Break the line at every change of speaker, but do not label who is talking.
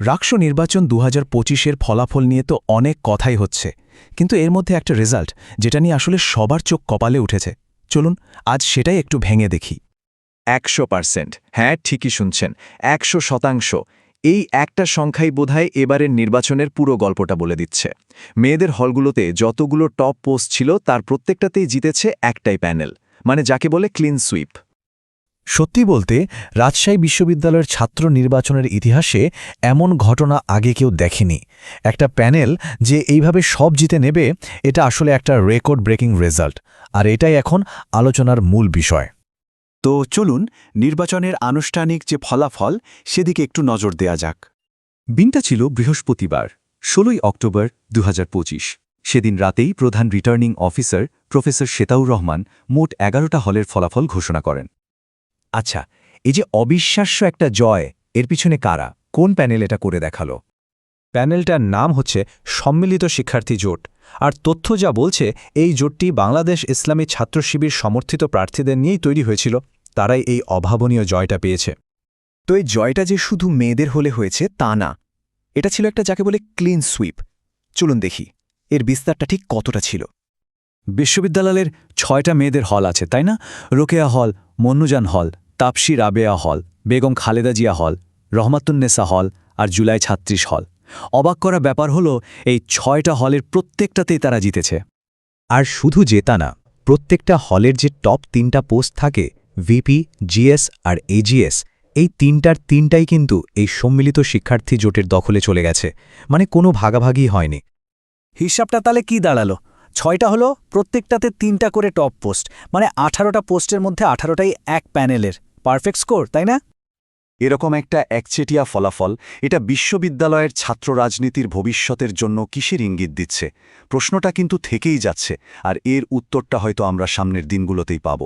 রাক্ষ নির্বাচন দু হাজার পঁচিশের ফলাফল নিয়ে তো অনেক কথাই হচ্ছে, কিন্তু এর মধ্যে একটা রেজাল্ট যেটা নিয়ে আসলে সবার চোখ কপালে উঠেছে। চলুন, আজ সেটাই একটু ভেঙে দেখি।
একশো পার্সেন্ট। হ্যাঁ ঠিকই শুনছেন। একশো শতাংশ। এই একটা সংখ্যাই বোধহয় এবারের নির্বাচনের পুরো গল্পটা বলে দিচ্ছে। মেয়েদের হলগুলোতে যতগুলো টপ পোস্ট ছিল, তার প্রত্যেকটাতেই জিতেছে একটাই প্যানেল মানে যাকে বলে ক্লিন সুইপ।
সত্যি বলতে রাজশাহী বিশ্ববিদ্যালয়ের ছাত্র নির্বাচনের ইতিহাসে এমন ঘটনা আগে কেউ দেখেনি। একটা প্যানেল যে এইভাবে সব জিতে নেবে এটা আসলে একটা রেকর্ড ব্রেকিং রেজাল্ট। আর এটাই এখন আলোচনার মূল বিষয়।
তো চলুন নির্বাচনের আনুষ্ঠানিক যে ফলাফল সেদিকে একটু নজর দেয়া যাক।
দিনটা ছিল বৃহস্পতিবার ষোলোই অক্টোবর দু হাজার পঁচিশ। সেদিন রাতেই প্রধান returning officer professor Shetaur Rahman মোট এগারোটা হলের ফলাফল ঘোষণা করেন।
আচ্ছা এই যে অবিশ্বাস্য একটা জয়, এর পিছনে কারা? কোন প্যানেল এটা করে দেখাল? প্যানেলটার নাম হচ্ছে সম্মিলিত শিক্ষার্থী জোট। আর তথ্য যা বলছে, এই জোটটি বাংলাদেশ ইসলামী ছাত্র শিবির সমর্থিত প্রার্থীদের নিয়েই তৈরি হয়েছিল। তারাই এই অভাবনীয় জয়টা পেয়েছে।
তো এই জয়টা যে শুধু মেয়েদের হলে হয়েছে, তা না। এটা ছিল একটা যাকে বলে ক্লিন সুইপ চলুন দেখি, এর বিস্তারটা ঠিক কতটা ছিল?
বিশ্ববিদ্যালয়ের ছয়টা মেয়েদের হল আছে, তাই না? রোকেয়া হল, মন্নুজান হল তাপসি রাবেয়া হল, বেগম খালেদা জিয়া হল রহমাতুন্নেসা হল আর জুলাই ছাত্রিশ হল। অবাক করা ব্যাপার হলো, এই ছয়টা হলের প্রত্যেকটাতেই তারা জিতেছে। আর শুধু জেতা না, প্রত্যেকটা হলের যে টপ তিনটা পোস্ট থাকে, ভিপি, জিএস আর এজিএস, এই তিনটার তিনটাই কিন্তু এই সম্মিলিত শিক্ষার্থী জোটের দখলে চলে গেছে মানে কোনো ভাগাভাগি হয়নি।
হিসাবটা তাহলে কি দাঁড়াল? ছয়টা হলো প্রত্যেকটাতে তিনটা করে টপ পোস্ট মানে আঠারোটা পোস্টের মধ্যে আঠারোটাই এক প্যানেলের। পারফেক্ট স্কোর, তাই না?
এরকম একটা একচেটিয়া ফলাফল এটা বিশ্ববিদ্যালয়ের ছাত্র রাজনীতির ভবিষ্যতের জন্য কিসের ইঙ্গিত দিচ্ছে? প্রশ্নটা কিন্তু থেকেই যাচ্ছে, আর এর উত্তরটা হয়তো আমরা সামনের দিনগুলোতেই পাব।